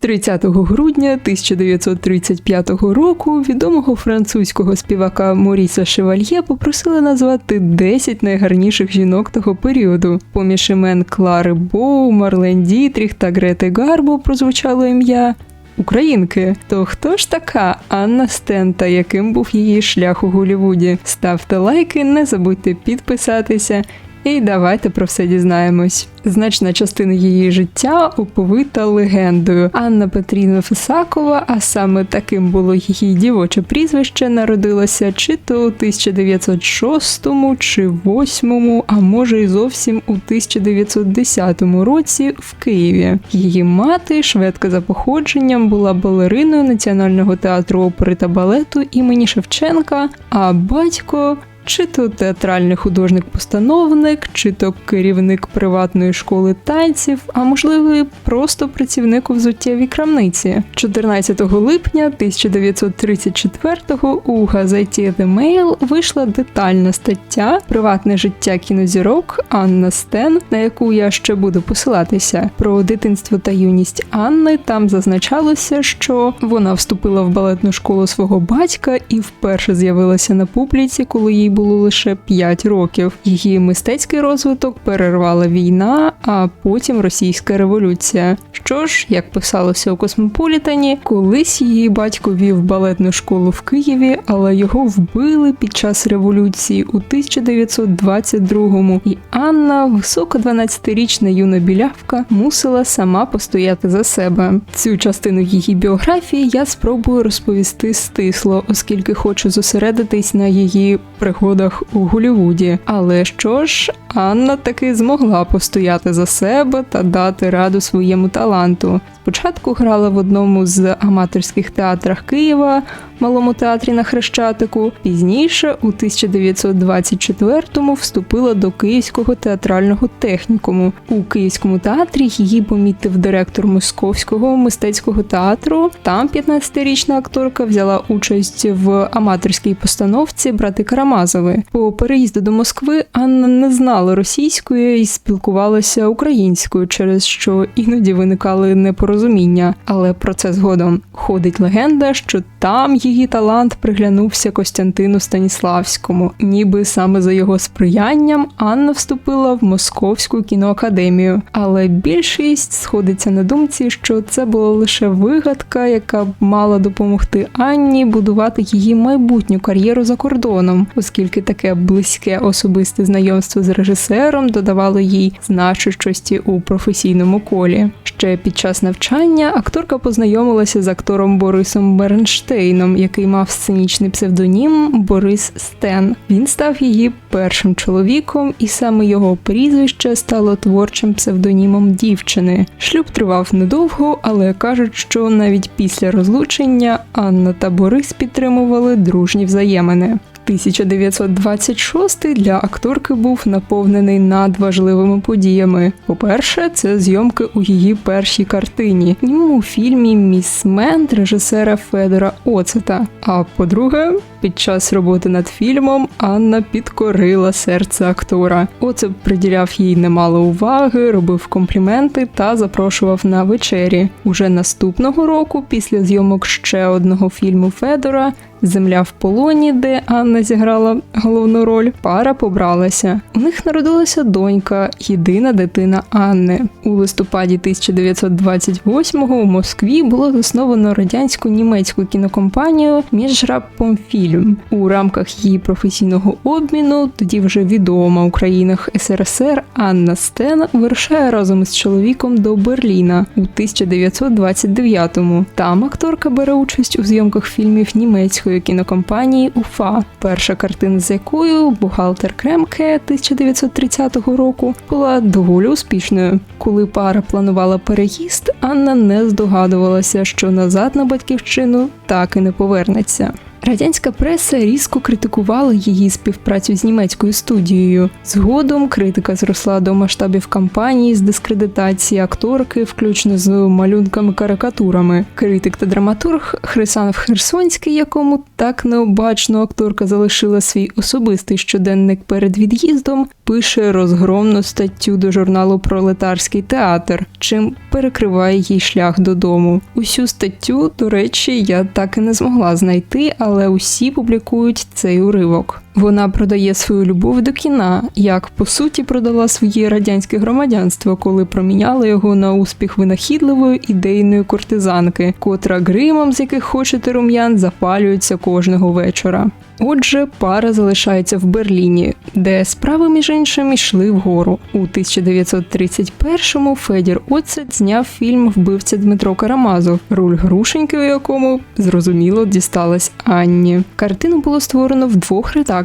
30 грудня 1935 року відомого французького співака Моріса Шевальє попросили назвати 10 найгарніших жінок того періоду. Поміж імен Клари Боу, Марлен Дітріх та Грети Гарбо прозвучало ім'я Українки. То хто ж така Анна Стен та яким був її шлях у Голлівуді? Ставте лайки, не забудьте підписатися. І давайте про все дізнаємось. Значна частина її життя оповита легендою. Анна Петрівна Фесакова, а саме таким було її дівоче прізвище, народилася чи то у 1906, чи 8, а може й зовсім у 1910 році в Києві. Її мати, шведка за походженням, була балериною Національного театру опери та балету імені Шевченка, а батько чи то театральний художник-постановник, чи то керівник приватної школи танців, а можливо, просто працівник у взуттєвій крамниці. 14 липня 1934-го у газеті The Mail вийшла детальна стаття Приватне життя кінозірок Анна Стен, на яку я ще буду посилатися. Про дитинство та юність Анни там зазначалося, що вона вступила в балетну школу свого батька і вперше з'явилася на публіці, коли їй було лише 5 років. Її мистецький розвиток перервала війна, а потім російська революція. Що ж, як писалося у Космополітані, колись її батько вів балетну школу в Києві, але його вбили під час революції у 1922-му, і Анна, висока 12-річна юна білявка, мусила сама постояти за себе. Цю частину її біографії я спробую розповісти стисло, оскільки хочу зосередитись на її пригодах у Голлівуді. Але що ж, Анна таки змогла постояти за себе та дати раду своєму таланту. Спочатку грала в одному з аматорських театрах Києва, малому театрі на Хрещатику. Пізніше, у 1924-му, вступила до Київського театрального технікуму. У Київському театрі її помітив директор Московського мистецького театру. Там 15-річна акторка взяла участь в аматорській постановці Брати Карамазови. По переїзду до Москви Анна не знала російської і спілкувалася українською, через що іноді виникали непорозуміння. Але про це згодом ходить легенда, що там її талант приглянувся Костянтину Станіславському. Ніби саме за його сприянням Анна вступила в Московську кіноакадемію. Але більшість сходиться на думці, що це була лише вигадка, яка б мала допомогти Анні будувати її майбутню кар'єру за кордоном, оскільки таке близьке особисте знайомство з режисером додавало їй значущості у професійному колі. Ще під час навчання акторка познайомилася з актором Борисом Бернштейном, який мав сценічний псевдонім Борис Стен. Він став її першим чоловіком, і саме його прізвище стало творчим псевдонімом дівчини. Шлюб тривав недовго, але кажуть, що навіть після розлучення Анна та Борис підтримували дружні взаємини. 1926 для акторки був наповнений надважливими подіями. По-перше, це зйомки у її першій картині, німому фільмі Міс Мент режисера Федора Оцета. А по-друге, під час роботи над фільмом Анна підкорила серце актора. Оцеп приділяв їй немало уваги, робив компліменти та запрошував на вечері. Уже наступного року, після зйомок ще одного фільму Федора. Земля в полоні, де Анна зіграла головну роль, пара побралася. У них народилася донька, єдина дитина Анни. У листопаді 1928-го у Москві було засновано радянсько-німецьку кінокомпанію Міжрапомфільм. У рамках її професійного обміну, тоді вже відома у країнах СРСР Анна Стен вирушає разом із чоловіком до Берліна у 1929-му. Там акторка бере участь у зйомках фільмів німецької кінокомпанії УФА, перша картина з якою бухгалтер Кремке 1930 року була доволі успішною. Коли пара планувала переїзд, Анна не здогадувалася, що назад на батьківщину так і не повернеться. Радянська преса різко критикувала її співпрацю з німецькою студією. Згодом критика зросла до масштабів кампанії з дискредитації акторки, включно з малюнками-карикатурами. Критик та драматург Хрисанов Херсонський, якому так необачно акторка залишила свій особистий щоденник перед від'їздом, пише розгромну статтю до журналу Пролетарський театр, чим перекриває їй шлях додому. Усю статтю, до речі, я так і не змогла знайти, але усі публікують цей уривок. Вона продає свою любов до кіна, як по суті продала своє радянське громадянство, коли проміняла його на успіх винахідливої ідейної кортизанки, котра гримом, з яких хочете рум'ян, запалюється кожного вечора. Отже, пара залишається в Берліні, де справи між іншим йшли вгору. У 1931-му Федір Оцет зняв фільм Вбивця Дмитро Карамазов, роль грушеньки, у якому зрозуміло дісталась Анні. Картину було створено в двох редакціях: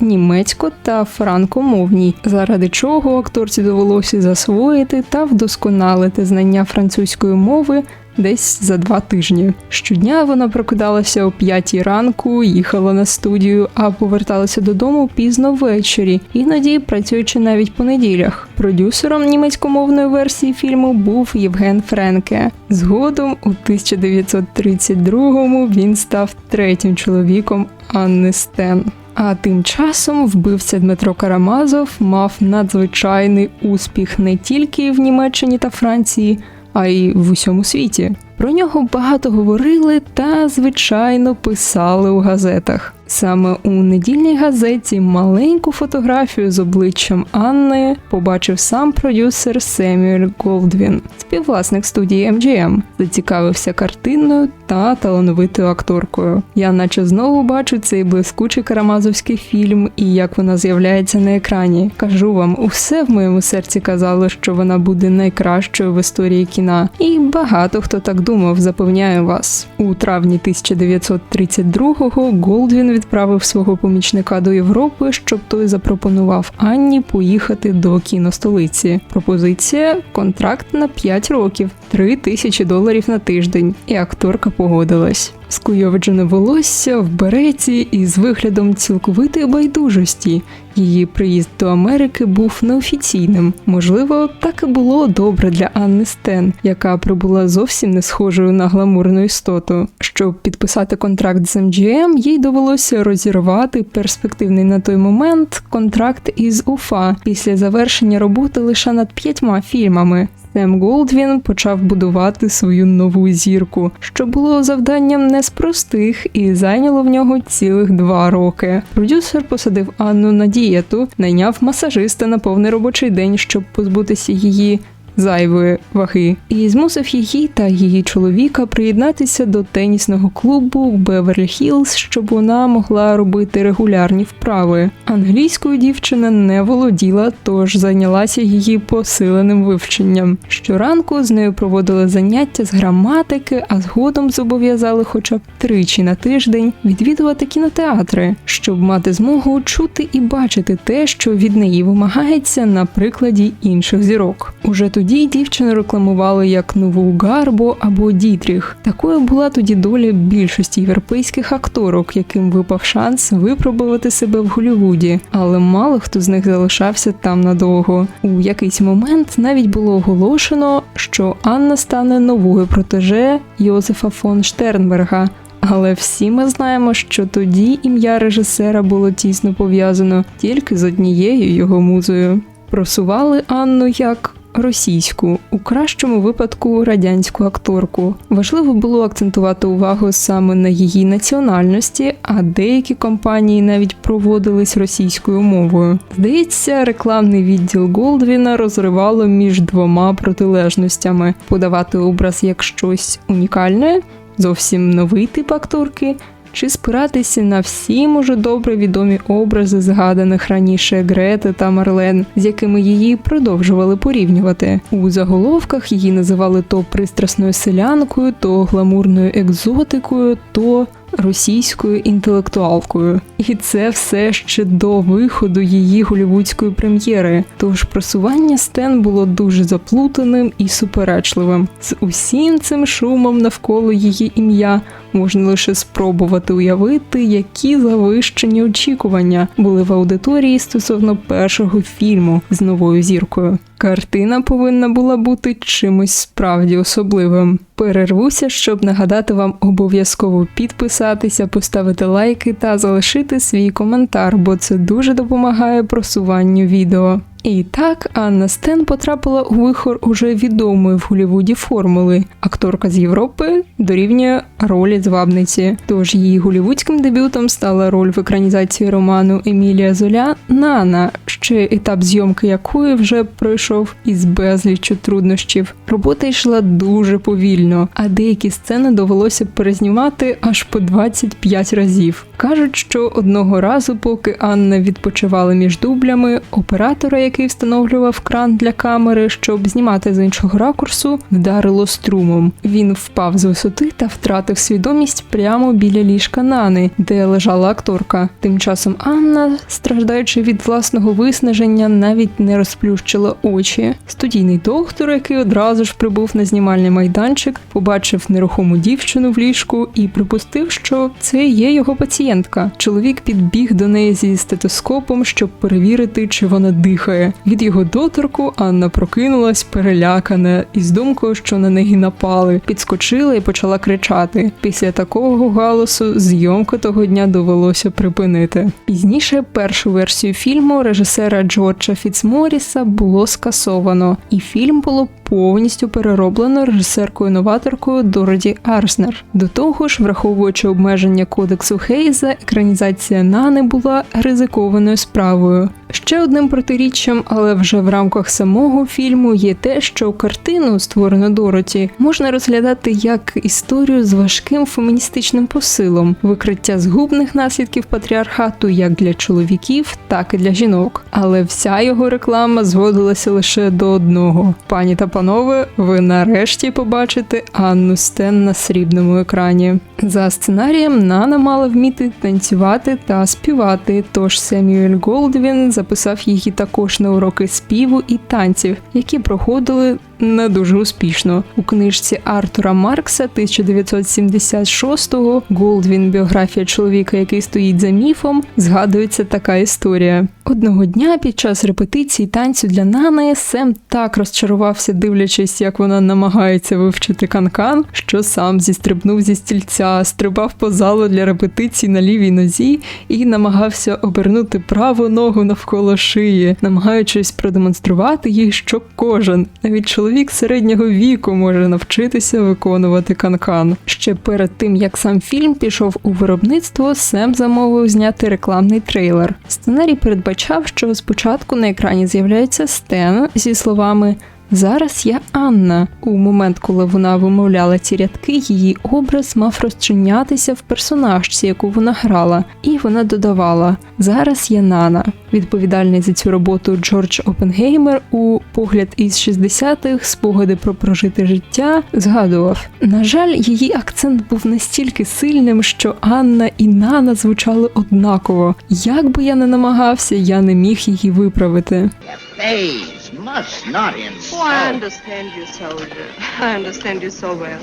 німецько та франкомовній, заради чого акторці довелося засвоїти та вдосконалити знання французької мови десь за два тижні. Щодня вона прокидалася о п'ятій ранку, їхала на студію, а поверталася додому пізно ввечері, іноді працюючи навіть по неділях. Продюсером німецькомовної версії фільму був Євген Френке. Згодом у 1932-му він став третім чоловіком Анни Стен. А тим часом вбивця Дмитро Карамазов мав надзвичайний успіх не тільки в Німеччині та Франції, а й в усьому світі. Про нього багато говорили та, звичайно, писали у газетах. Саме у недільній газеті маленьку фотографію з обличчям Анни побачив сам продюсер Семюель Голдвін, співвласник студії MGM, зацікавився картиною та талановитою акторкою. Я, наче знову бачу цей блискучий карамазовський фільм і як вона з'являється на екрані. Кажу вам, усе в моєму серці казало, що вона буде найкращою в історії кіна, і багато хто так думав, запевняю вас. У травні 1932-го Голдвін відправив свого помічника до Європи, щоб той запропонував Анні поїхати до кіностолиці. Пропозиція контракт на 5 років, 3 тисячі доларів на тиждень, і акторка погодилась. Скуйовджене волосся в береті і з виглядом цілковитої байдужості. Її приїзд до Америки був неофіційним. Можливо, так і було добре для Анни Стен, яка прибула зовсім не схожою на гламурну істоту. Щоб підписати контракт з MGM, їй довелося розірвати перспективний на той момент контракт із УФА після завершення роботи лише над п'ятьма фільмами. Сем Голдвін почав будувати свою нову зірку, що було завданням не з простих і зайняло в нього цілих два роки. Продюсер посадив Анну на дієту, найняв масажиста на повний робочий день, щоб позбутися її зайвої ваги, і змусив її та її чоловіка приєднатися до тенісного клубу Беверлі Хіллз, щоб вона могла робити регулярні вправи. Англійською дівчина не володіла, тож зайнялася її посиленим вивченням. Щоранку з нею проводили заняття з граматики, а згодом зобов'язали хоча б тричі на тиждень відвідувати кінотеатри, щоб мати змогу чути і бачити те, що від неї вимагається на прикладі інших зірок. Уже тоді тоді дівчину рекламували як нову Гарбо або Дітріх. Такою була тоді доля більшості європейських акторок, яким випав шанс випробувати себе в Голлівуді. але мало хто з них залишався там надовго. У якийсь момент навіть було оголошено, що Анна стане новою протеже Йозефа фон Штернберга. Але всі ми знаємо, що тоді ім'я режисера було тісно пов'язано тільки з однією його музою. Просували Анну як російську, у кращому випадку радянську акторку. Важливо було акцентувати увагу саме на її національності, а деякі компанії навіть проводились російською мовою. Здається, рекламний відділ Голдвіна розривало між двома протилежностями: подавати образ як щось унікальне, зовсім новий тип акторки чи спиратися на всі може добре відомі образи згаданих раніше Грети та Марлен, з якими її продовжували порівнювати. У заголовках її називали то пристрасною селянкою, то гламурною екзотикою, то російською інтелектуалкою, і це все ще до виходу її голівудської прем'єри. Тож просування Стен було дуже заплутаним і суперечливим. З усім цим шумом навколо її ім'я можна лише спробувати уявити, які завищені очікування були в аудиторії стосовно першого фільму з новою зіркою. Картина повинна була бути чимось справді особливим. Перервуся, щоб нагадати вам обов'язково підписатися, поставити лайки та залишити свій коментар, бо це дуже допомагає просуванню відео. І так Анна Стен потрапила у вихор уже відомої в Голлівуді формули. Акторка з Європи дорівнює ролі звабниці. Тож її голівудським дебютом стала роль в екранізації роману Емілія Золя Нана, ще етап зйомки якої вже пройшов із безліччю труднощів. Робота йшла дуже повільно, а деякі сцени довелося перезнімати аж по 25 разів. Кажуть, що одного разу, поки Анна відпочивала між дублями, оператора, який встановлював кран для камери, щоб знімати з іншого ракурсу, вдарило струмом. Він впав з висоти та втратив свідомість прямо біля ліжка Нани, де лежала акторка. Тим часом Анна, страждаючи від власного виснаження, навіть не розплющила очі. Студійний доктор, який одразу ж прибув на знімальний майданчик, побачив нерухому дівчину в ліжку і припустив, що це є його пацієнтка. Чоловік підбіг до неї зі стетоскопом, щоб перевірити, чи вона дихає. Від його доторку Анна прокинулась перелякана із думкою, що на неї напали, підскочила і почала кричати. Після такого галасу зйомку того дня довелося припинити. Пізніше першу версію фільму режисера Джорджа Фіцморіса було скасовано, і фільм було повністю перероблено режисеркою-новаторкою Дороді Арснер. До того ж, враховуючи обмеження кодексу Хейза, екранізація Нани була ризикованою справою. Ще одним протиріччям, але вже в рамках самого фільму, є те, що картину, створену Дороті, можна розглядати як історію з важким феміністичним посилом, викриття згубних наслідків патріархату як для чоловіків, так і для жінок. Але вся його реклама зводилася лише до одного: пані та панове, ви нарешті побачите Анну Стен на срібному екрані. За сценарієм Нана мала вміти танцювати та співати. Тож Семюель Голдвін записав її також на уроки співу і танців, які проходили не дуже успішно. У книжці Артура Маркса 1976-го Голдвін біографія чоловіка, який стоїть за міфом, згадується така історія. Одного дня під час репетиції танцю для Нани Сем так розчарувався, дивлячись, як вона намагається вивчити канкан, що сам зістрибнув зі стільця, стрибав по залу для репетицій на лівій нозі і намагався обернути праву ногу навколо шиї, намагаючись продемонструвати їй, що кожен, навіть чоловік середнього віку, може навчитися виконувати канкан. Ще перед тим як сам фільм пішов у виробництво, Сем замовив зняти рекламний трейлер. Сценарій передбачав, що спочатку на екрані з'являється Стен зі словами. Зараз я Анна. У момент, коли вона вимовляла ці рядки, її образ мав розчинятися в персонажці, яку вона грала, і вона додавала: Зараз я Нана. Відповідальний за цю роботу Джордж Опенгеймер у погляд із 60-х спогади про прожите життя згадував: на жаль, її акцент був настільки сильним, що Анна і Нана звучали однаково. Як би я не намагався, я не міг її виправити. Face must not insult. Oh, I understand you, soldier. I understand you so well.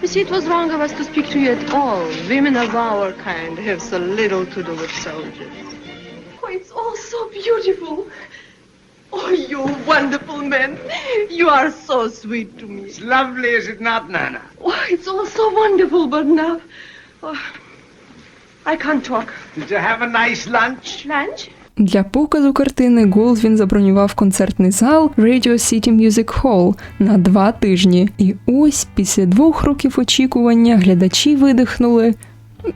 You see, it was wrong of us to speak to you at all. Women of our kind have so little to do with soldiers. Oh, it's all so beautiful. Oh, you wonderful men. You are so sweet to me. It's lovely, is it not, Nana? Oh, it's all so wonderful, but now... Oh, I can't talk. Did you have a nice lunch? Lunch? Для показу картини Голдвін забронював концертний зал Radio City Music Hall на два тижні. І ось після двох років очікування глядачі видихнули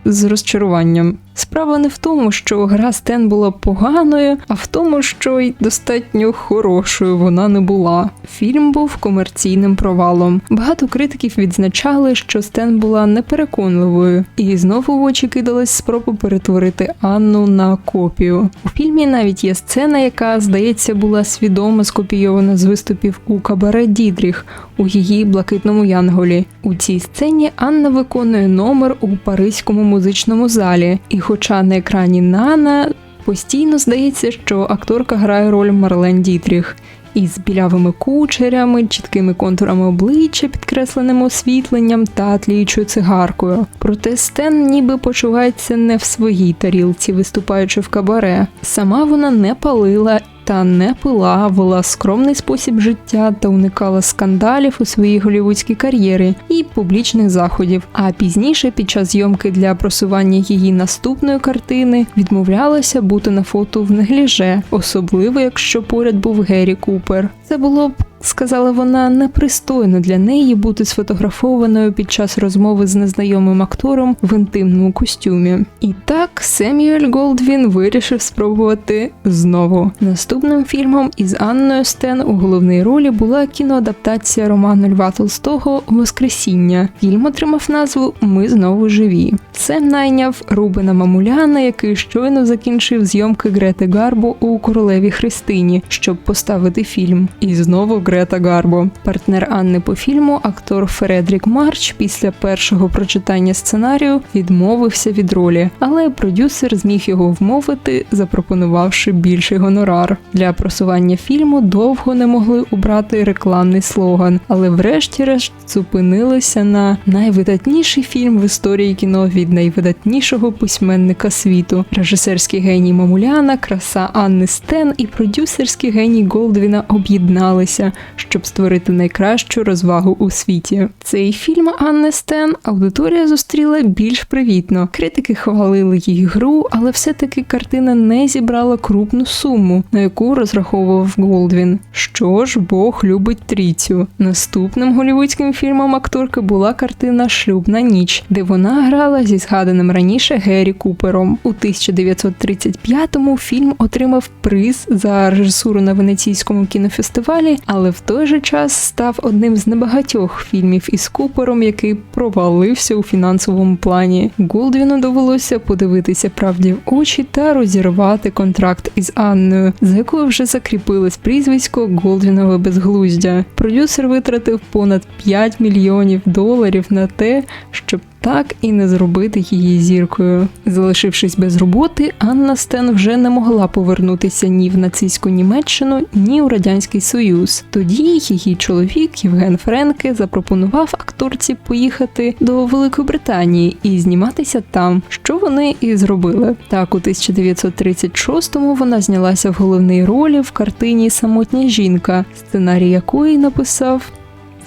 з розчаруванням. Справа не в тому, що гра Стен була поганою, а в тому, що й достатньо хорошою вона не була. Фільм був комерційним провалом. Багато критиків відзначали, що Стен була непереконливою, і знову в очі кидалась спроба перетворити Анну на копію. У фільмі навіть є сцена, яка, здається, була свідомо скопійована з виступів у кабаре Дідріх у її блакитному янголі. У цій сцені Анна виконує номер у паризькому музичному залі, і хоча на екрані Нана постійно здається, що акторка грає роль Марлен Дітріх. Із білявими кучерями, чіткими контурами обличчя, підкресленим освітленням та тліючою цигаркою. Проте Стен ніби почувається не в своїй тарілці, виступаючи в кабаре. Сама вона не палила та не пила, вела скромний спосіб життя та уникала скандалів у своїй голівудській кар'єрі і публічних заходів. А пізніше, під час зйомки для просування її наступної картини, відмовлялася бути на фото в негліже, особливо якщо поряд був Геррі Купер. Це було б. Сказала вона, непристойно для неї бути сфотографованою під час розмови з незнайомим актором в інтимному костюмі. І так Семюель Голдвін вирішив спробувати знову. Наступним фільмом із Анною Стен у головній ролі була кіноадаптація роману Льва Толстого Воскресіння. Фільм отримав назву Ми знову живі. Сем найняв Рубена Мамуляна, який щойно закінчив зйомки Грети Гарбо у королеві Христині, щоб поставити фільм. І знову Грета Гарбо. Партнер Анни по фільму, актор Фредрік Марч, після першого прочитання сценарію відмовився від ролі, але продюсер зміг його вмовити, запропонувавши більший гонорар. Для просування фільму довго не могли обрати рекламний слоган, але врешті-решт зупинилися на найвидатніший фільм в історії кіно від найвидатнішого письменника світу, режисерський геній Мамуляна, краса Анни Стен і продюсерський геній Голдвіна об'єдналися, щоб створити найкращу розвагу у світі. Цей фільм Анни Стен аудиторія зустріла більш привітно. Критики хвалили її гру, але все-таки картина не зібрала крупну суму, на яку розраховував Голдвін. Що ж, Бог любить трійцю. Наступним голівудським фільмом акторки була картина Шлюбна ніч, де вона грала зі згаданим раніше Геррі Купером. У 1935-му фільм отримав приз за режисуру на венеційському кінофестивалі, але в той же час став одним з небагатьох фільмів із Купером, який провалився у фінансовому плані. Голдвіну довелося подивитися правді в очі та розірвати контракт із Анною, за якою вже закріпилось прізвисько Голдвінове безглуздя. Продюсер витратив понад 5 мільйонів доларів на те, щоб так і не зробити її зіркою. Залишившись без роботи, Анна Стен вже не могла повернутися ні в нацистську Німеччину, ні у радянський Союз. Тоді її чоловік Євген Френке запропонував акторці поїхати до Великої Британії і зніматися там, що вони і зробили. Так, у 1936-му вона знялася в головній ролі в картині Самотня жінка, сценарій якої написав.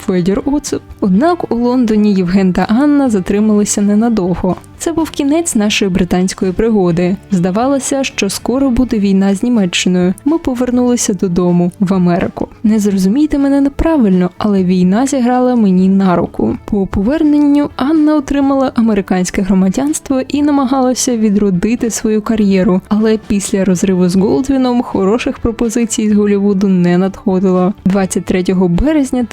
Федір Оцеп. Однак у Лондоні Євген та Анна затрималися ненадовго. Це був кінець нашої британської пригоди. Здавалося, що скоро буде війна з Німеччиною. Ми повернулися додому в Америку. Не зрозумійте мене неправильно, але війна зіграла мені на руку. По поверненню Анна отримала американське громадянство і намагалася відродити свою кар'єру. Але після розриву з Голдвіном хороших пропозицій з Голлівуду не надходило. 23 березня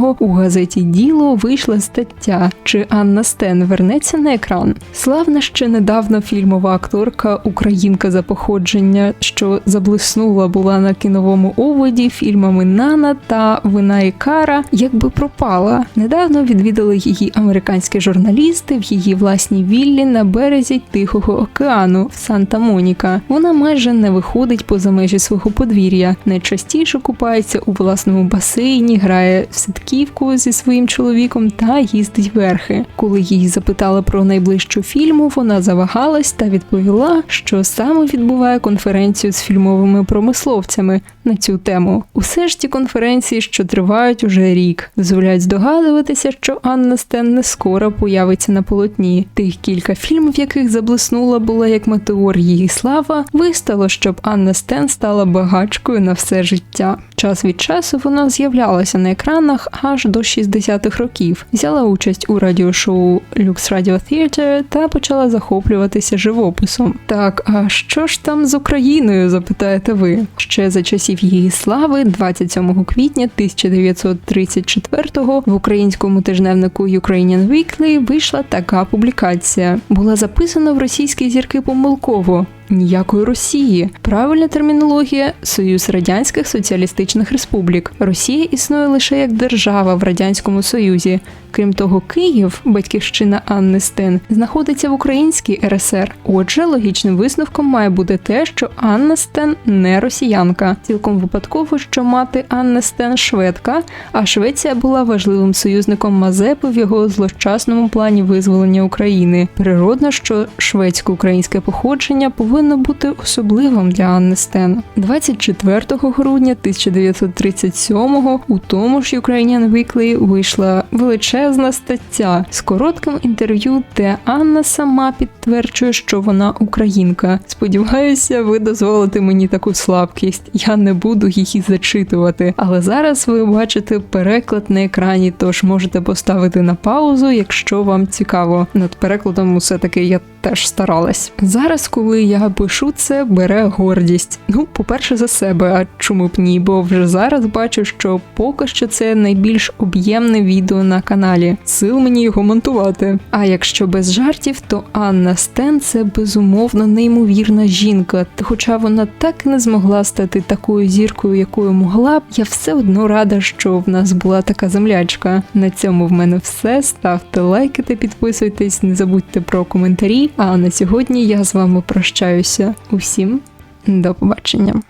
1937-го у газеті Діло вийшла стаття, чи Анна Стен вернеться на екран. Славна ще недавно фільмова акторка, українка за походження, що заблиснула була на кіновому оводі фільмами Нана та Вина і Кара, якби пропала. Недавно відвідали її американські журналісти в її власній віллі на березі Тихого океану в Санта-Моніка. Вона майже не виходить поза межі свого подвір'я, найчастіше купається у власному басейні, грає в ситківку зі своїм чоловіком та їздить верхи. Коли її запитали про найближчу фільму, вона завагалась та відповіла, що саме відбуває конференцію з фільмовими промисловцями на цю тему. Усе ж ті конференції, що тривають уже рік, дозволяють здогадуватися, що Анна Стен не скоро появиться на полотні. Тих кілька фільмів, яких заблиснула була як метеор її слава, вистало, щоб Анна Стен стала багачкою на все життя. Час від часу вона з'являлася на екранах аж до 60-х років, взяла участь у радіошоу Lux Radio Theatre та почала захоплюватися живописом. Так, а що ж там з Україною? запитаєте ви? Ще за часів її слави, 27 квітня 1934-го в українському тижневнику Ukrainian Weekly вийшла така публікація. Була записана в російській зірки помилково. Ніякої Росії. Правильна термінологія Союз Радянських Соціалістичних Республік. Росія існує лише як держава в Радянському Союзі. Крім того, Київ, батьківщина Анни Стен, знаходиться в Українській РСР. Отже, логічним висновком має бути те, що Анна Стен не росіянка. Цілком випадково, що мати Анни Стен шведка, а Швеція була важливим союзником Мазепи в його злощасному плані визволення України. Природно, що шведсько-українське походження повинно бути особливим для Анни Стен. 24 грудня 1937-го у тому ж Ukrainian Weekly вийшла величезна стаття з коротким інтерв'ю, де Анна сама підтверджує, що вона українка. Сподіваюся, ви дозволите мені таку слабкість. Я не буду її зачитувати. Але зараз ви бачите переклад на екрані, тож можете поставити на паузу, якщо вам цікаво. Над перекладом усе таки я теж старалась. Зараз, коли я пишу це, бере гордість. Ну, по-перше, за себе, а чому б ні? Бо вже зараз бачу, що поки що це найбільш об'ємне відео на каналі. Сил мені його монтувати. А якщо без жартів, то Анна Стен це безумовно неймовірна жінка. Хоча вона так і не змогла стати такою зіркою, якою могла б, я все одно рада, що в нас була така землячка. На цьому в мене все. Ставте лайки та підписуйтесь, не забудьте про коментарі. А на сьогодні я з вами прощаюся. Усім до побачення.